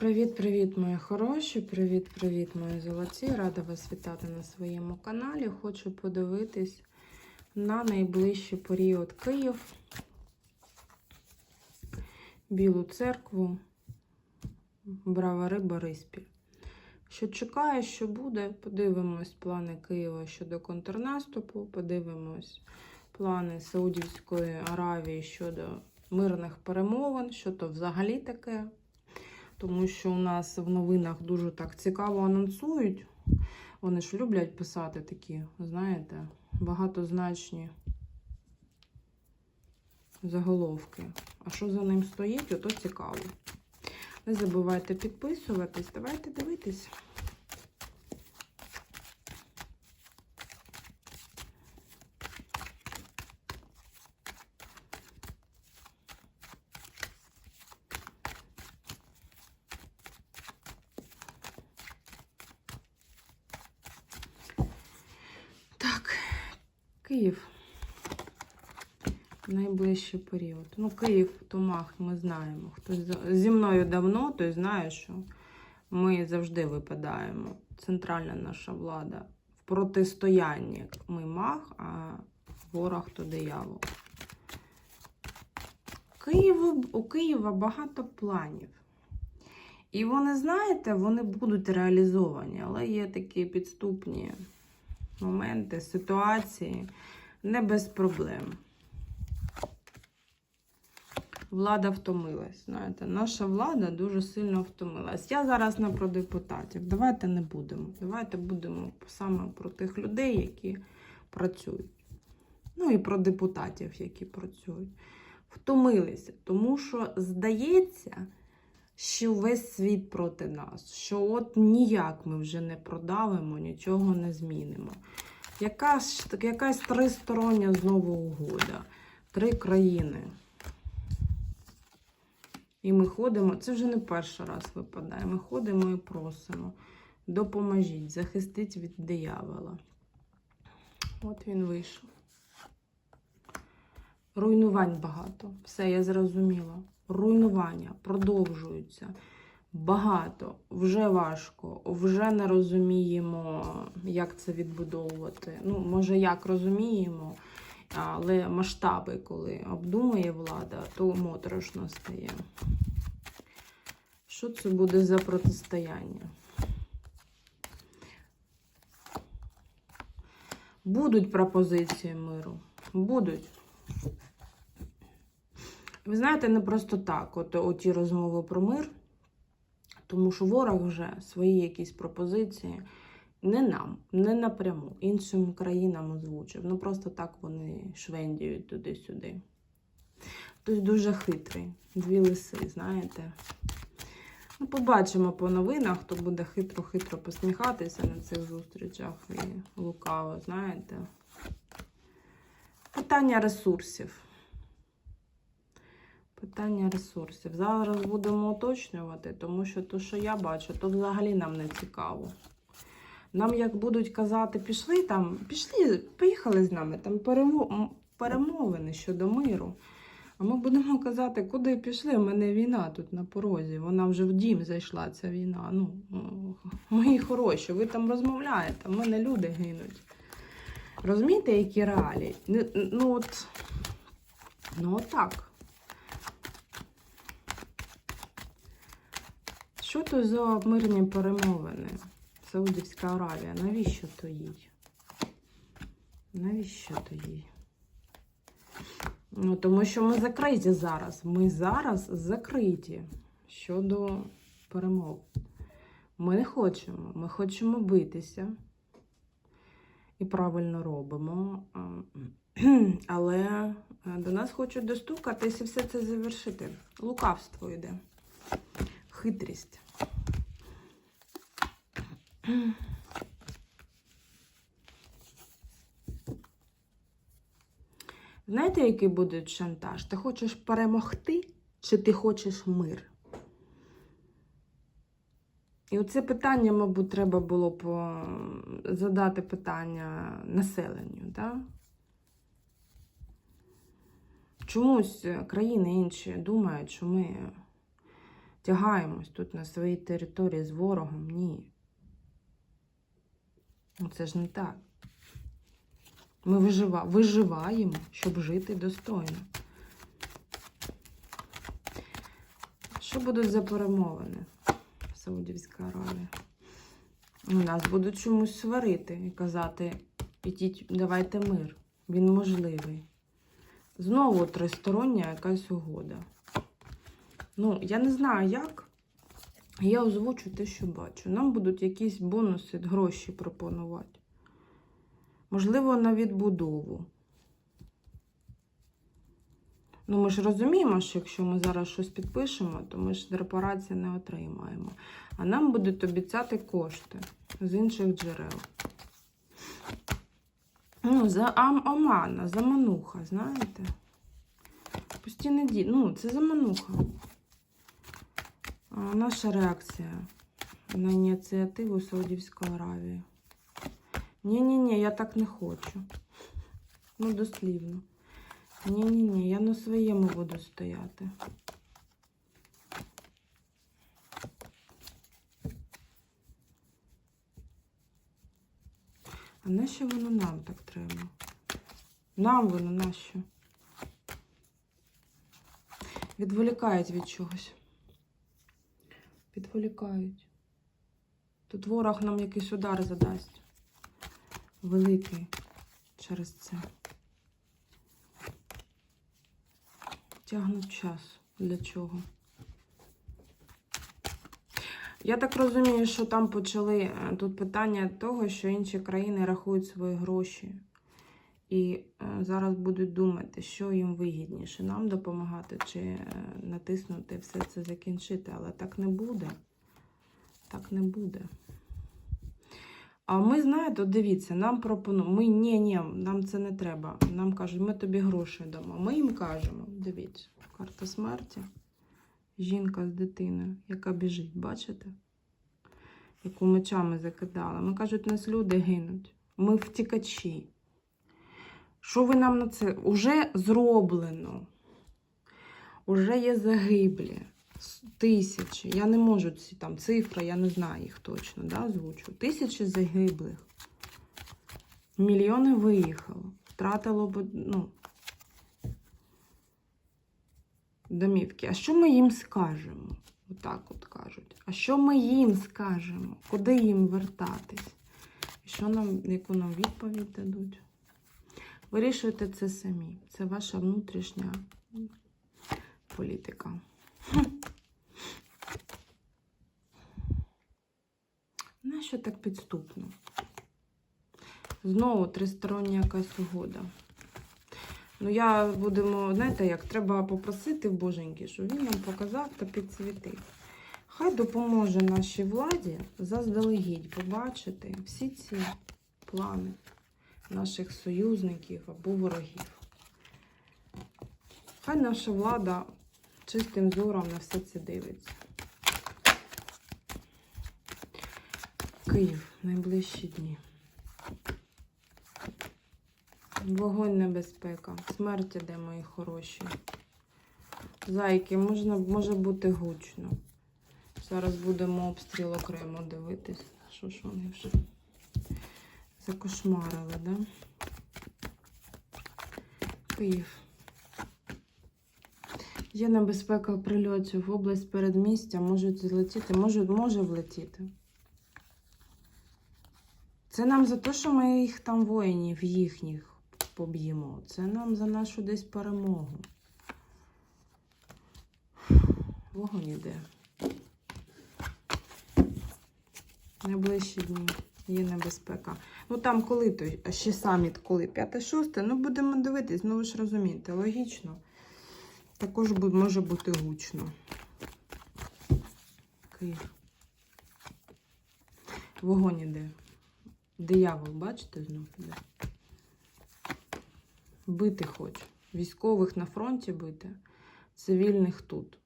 Привіт-привіт, мої хороші! Привіт-привіт, мої золоті! Рада вас вітати на своєму каналі. Хочу подивитись на найближчий період Київ, Білу церкву, Бравари, Бориспіль. Що чекає, що буде, подивимось плани Києва щодо контрнаступу, подивимось плани Саудівської Аравії щодо мирних перемовин, що то взагалі таке тому що у нас в новинах дуже так цікаво анонсують. Вони ж люблять писати такі, знаєте, багатозначні заголовки. А що за ним стоїть, ото цікаво. Не забувайте підписуватись, давайте дивитись. Так, Київ. Найближчий період. Ну, Київ, Томах, ми знаємо. Хтось зі мною давно, той знає, що ми завжди випадаємо. Центральна наша влада. В протистоянні ми мах, а ворог то диявол. Києву, у Києва багато планів. І вони, знаєте, вони будуть реалізовані, але є такі підступні моменти, ситуації не без проблем. Влада втомилась. Знаєте, наша влада дуже сильно втомилась. Я зараз не про депутатів. Давайте не будемо. Давайте будемо саме про тих людей, які працюють. Ну і про депутатів, які працюють. Втомилися, тому що здається, що весь світ проти нас, що от ніяк ми вже не продавимо, нічого не змінимо. Якась, якась тристороння знову угода. Три країни. І ми ходимо, це вже не перший раз випадає. Ми ходимо і просимо. Допоможіть, захистіть від диявола. От він вийшов. Руйнувань багато. Все, я зрозуміла. Руйнування продовжуються. Багато, вже важко, вже не розуміємо, як це відбудовувати. Ну, може, як розуміємо, але масштаби, коли обдумує влада, то моторошно стає. Що це буде за протистояння? Будуть пропозиції миру. Будуть. Ви знаєте, не просто так, от оті розмови про мир, тому що ворог вже свої якісь пропозиції не нам, не напряму, іншим країнам озвучив. Ну просто так вони швендіють туди-сюди. Хтось дуже хитрий, дві лиси, знаєте. Ну, побачимо по новинах, хто буде хитро-хитро посміхатися на цих зустрічах і лукаво, знаєте. Питання ресурсів. Питання ресурсів. Зараз будемо уточнювати, тому що то, що я бачу, то взагалі нам не цікаво. Нам, як будуть казати, пішли там, пішли, поїхали з нами, там перемовини щодо миру. А ми будемо казати, куди пішли? У мене війна тут на порозі. Вона вже в дім зайшла, ця війна. Ну, мої хороші, ви там розмовляєте, в мене люди гинуть. Розумієте, які реалії? Ну, от, ну от так. Що то за мирні перемовини? Саудівська Аравія. Навіщо то їй? Навіщо то їй? Ну, тому що ми закриті зараз. Ми зараз закриті щодо перемов. Ми не хочемо. Ми хочемо битися. І правильно робимо. Але е, до нас хочуть достукатись і все це завершити. Лукавство йде. Хитрість. Знаєте, який буде шантаж? Ти хочеш перемогти, чи ти хочеш мир? І оце питання, мабуть, треба було б е, задати питання населенню. Да? Чомусь країни інші думають, що ми тягаємось тут на своїй території з ворогом. Ні. Ну це ж не так. Ми вижива... виживаємо, щоб жити достойно. Що будуть за перемовини? Саудівська Аравія. У нас будуть чомусь сварити і казати, ідіть, давайте мир. Він можливий. Знову тристороння якась угода. Ну, я не знаю як. Я озвучу те, що бачу. Нам будуть якісь бонуси, гроші пропонувати. Можливо, на відбудову. Ну, ми ж розуміємо, що якщо ми зараз щось підпишемо, то ми ж репарації не отримаємо. А нам будуть обіцяти кошти з інших джерел. Ну, за ам омана, замануха, знаєте? Постійне ді... Ну, це замануха. Наша реакція на ініціативу Саудівської Аравії. Ні-ні-ні, я так не хочу. Ну, дослівно. Ні-ні-ні, я на своєму буду стояти. А нащо воно нам так треба? Нам воно нащо? Відволікають від чогось. Відволікають. Тут ворог нам якийсь удар задасть. Великий через це. Тягнуть час. Для чого? Я так розумію, що там почали е, тут питання того, що інші країни рахують свої гроші. І е, зараз будуть думати, що їм вигідніше, нам допомагати чи е, натиснути все це закінчити. Але так не буде. Так не буде. А ми, знаєте, дивіться, нам пропонують. Ми ні, ні, нам це не треба. Нам кажуть, ми тобі гроші дамо. Ми їм кажемо, дивіться, карта смерті. Жінка з дитиною, яка біжить, бачите? Яку мечами закидала. Ми кажуть, нас люди гинуть. Ми втікачі. Що ви нам на це? Уже зроблено. Уже є загиблі. Тисячі. Я не можу ці там цифри, я не знаю їх точно, да, озвучу. Тисячі загиблих. Мільйони виїхало. Втратило б, ну, домівки. А що ми їм скажемо? Отак от кажуть. А що ми їм скажемо? Куди їм вертатись? І що нам, яку нам відповідь дадуть? Вирішуйте це самі. Це ваша внутрішня політика. Нащо так підступно? Знову тристороння якась угода. Ну, я будемо, знаєте, як треба попросити в Боженьки, щоб він нам показав та підсвітив. Хай допоможе нашій владі заздалегідь побачити всі ці плани наших союзників або ворогів. Хай наша влада чистим зором на все це дивиться. Київ найближчі дні. Вогонь небезпека. Смерть іде, мої хороші. Зайки, можна, може бути гучно. Зараз будемо обстріл окремо дивитись. Що ж вони вже закошмарили, да? Київ. Є небезпека прильотів в область передмістя, можуть злетіти, може, може влетіти. Це нам за те, що ми їх там воїнів, їхніх поб'ємо. Це нам за нашу десь перемогу. Вогонь іде. Найближчі дні є небезпека. Ну там коли той, ще саміт, коли 5-6, ну будемо дивитись, ну ви ж розумієте, логічно. Також може бути гучно. Київ. Вогонь іде. Диявол, бачите, знов іде. Бити хоче. Військових на фронті бити, цивільних тут.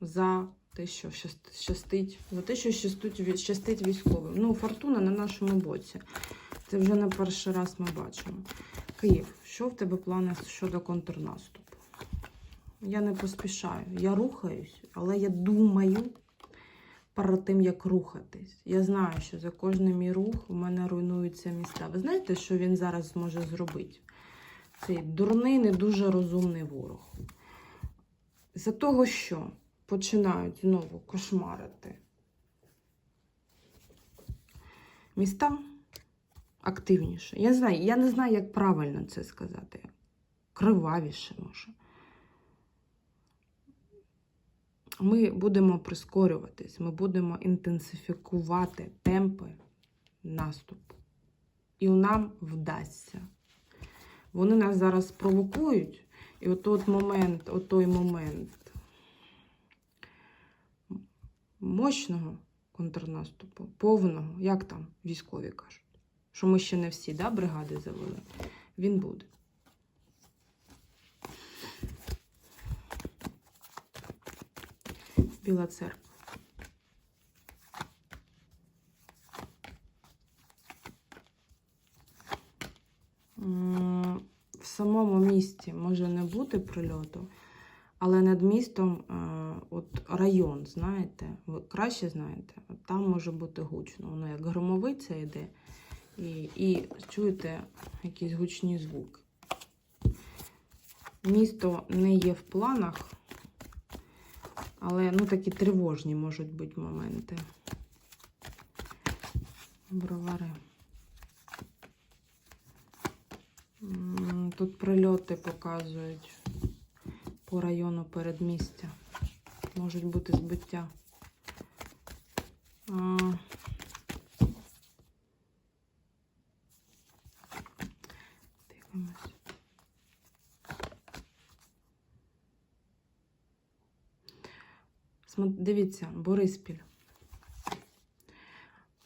За те, що щастить, за те, що щастить, щастить військовим. Ну, фортуна на нашому боці. Це вже не перший раз ми бачимо. Київ, що в тебе плани щодо контрнаступу? Я не поспішаю. Я рухаюсь, але я думаю перед тим, як рухатись. Я знаю, що за кожний мій рух у мене руйнуються міста. Ви знаєте, що він зараз зможе зробити? Цей дурний, не дуже розумний ворог. За того, що починають знову кошмарити міста активніше. Я, знаю, я не знаю, як правильно це сказати. Кривавіше може. Ми будемо прискорюватись, ми будемо інтенсифікувати темпи наступу. І нам вдасться. Вони нас зараз провокують, і от от момент, от той момент мощного контрнаступу, повного, як там військові кажуть, що ми ще не всі да, бригади завели, він буде. Біла церква. В самому місті може не бути прильоту, але над містом е, от район, знаєте, ви краще знаєте, там може бути гучно. Воно як громовиця йде, і, і чуєте якісь гучні звуки. Місто не є в планах, але ну, такі тривожні можуть бути моменти. Бровари. Тут прильоти показують по району передмістя. Можуть бути збиття. А, Дивимось. Дивіться, Бориспіль.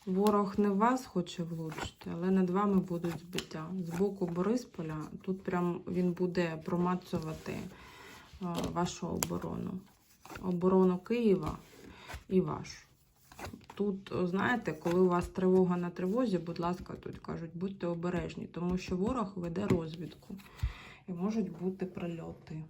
Ворог не вас хоче влучити, але над вами будуть збиття. З боку Борисполя тут прям він буде промацувати вашу оборону. Оборону Києва і вашу. Тут, знаєте, коли у вас тривога на тривозі, будь ласка, тут кажуть, будьте обережні, тому що ворог веде розвідку і можуть бути прильоти.